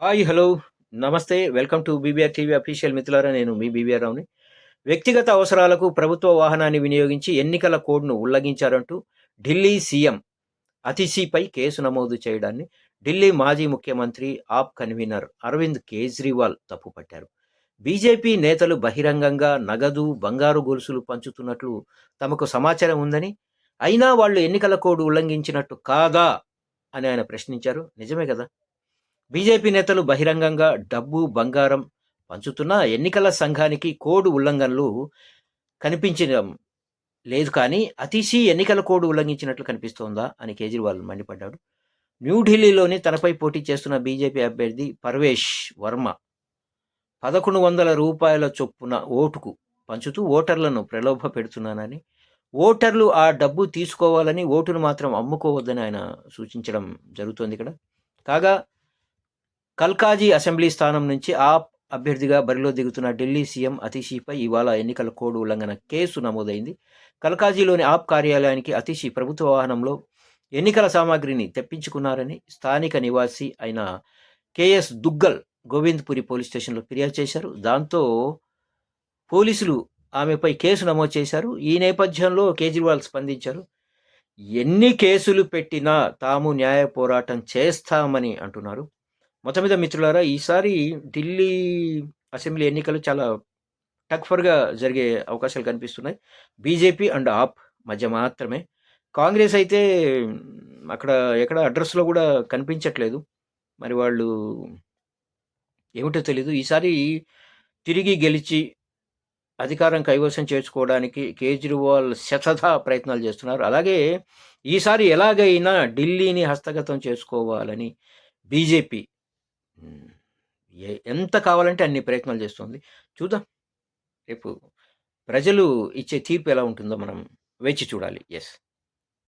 Hi hello namaste. Welcome to BBR TV official మిత్రులారా నేను మీ BBR రావుని. వ్యక్తిగత అవసరాలకు ప్రభుత్వ వాహనాన్ని వినియోగించి ఎన్నికల కోడ్ను ఉల్లంఘించారంటూ ఢిల్లీ సీఎం అతిశీపై కేసు నమోదు చేయడాన్ని ఢిల్లీ మాజీ ముఖ్యమంత్రి ఆప్ కన్వీనర్ అరవింద్ కేజ్రీవాల్ తప్పుపట్టారు. బీజేపీ నేతలు బహిరంగంగా నగదు బంగారు గొలుసులు పంచుతున్నట్లు తమకు సమాచారం ఉందని అయినా వాళ్ళు ఎన్నికల కోడ్ ఉల్లంఘించినట్టు కాదా అని ఆయన ప్రశ్నించారు. నిజమే కదా? బీజేపీ నేతలు బహిరంగంగా డబ్బు బంగారం పంచుతున్న ఎన్నికల సంఘానికి కోడ్ ఉల్లంఘనలు కనిపించడం లేదు కానీ అతిశీ ఎన్నికల కోడ్ ఉల్లంఘించినట్లు కనిపిస్తోందా అని కేజ్రీవాల్ మండిపడ్డాడు. న్యూఢిల్లీలోని తనపై పోటీ చేస్తున్న బీజేపీ అభ్యర్థి పర్వేష్ వర్మ పదకొండు వందల రూపాయల చొప్పున ఓటుకు పంచుతూ ఓటర్లను ప్రలోభ పెడుతున్నానని ఓటర్లు ఆ డబ్బు తీసుకోవాలని ఓటును మాత్రం అమ్ముకోవద్దని ఆయన సూచించడం జరుగుతోంది ఇక్కడ. కాగా కల్కాజీ అసెంబ్లీ స్థానం నుంచి ఆప్ అభ్యర్థిగా బరిలో దిగుతున్న ఢిల్లీ సీఎం అతిషిపై ఇవాళ ఎన్నికల కోడ్ ఉల్లంఘన కేసు నమోదైంది. కల్కాజీలోని ఆప్ కార్యాలయానికి అతిషి ప్రభుత్వ వాహనంలో ఎన్నికల సామాగ్రిని తెప్పించుకున్నారని స్థానిక నివాసి అయిన కేఎస్ దుగ్గల్ గోవింద్పురి పోలీస్ స్టేషన్లో ఫిర్యాదు చేశారు. దాంతో పోలీసులు ఆమెపై కేసు నమోదు చేశారు. ఈ నేపథ్యంలో కేజ్రీవాల్ స్పందించారు ఎన్ని కేసులు పెట్టినా తాము న్యాయ పోరాటం చేస్తామని అంటున్నారు. మొత్తం మీద మిత్రులారా ఈసారి ఢిల్లీ అసెంబ్లీ ఎన్నికలు చాలా టక్ఫర్గా జరిగే అవకాశాలు కనిపిస్తున్నాయి. బీజేపీ అండ్ ఆప్ మధ్య మాత్రమే. కాంగ్రెస్ అయితే అక్కడ ఎక్కడ అడ్రస్లో కూడా కనిపించట్లేదు. మరి వాళ్ళు ఏమిటో తెలీదు. ఈసారి తిరిగి గెలిచి అధికారం కైవసం చేసుకోవడానికి కేజ్రీవాల్ శతధ ప్రయత్నాలు చేస్తున్నారు. అలాగే ఈసారి ఎలాగైనా ఢిల్లీని హస్తగతం చేసుకోవాలని బీజేపీ ఎంత కావాలంటే అన్ని ప్రయత్నాలు చేస్తుంది. చూద్దాం. రేపు ప్రజలు ఇచ్చే తీర్పు ఎలా ఉంటుందో మనం వేచి చూడాలి. ఎస్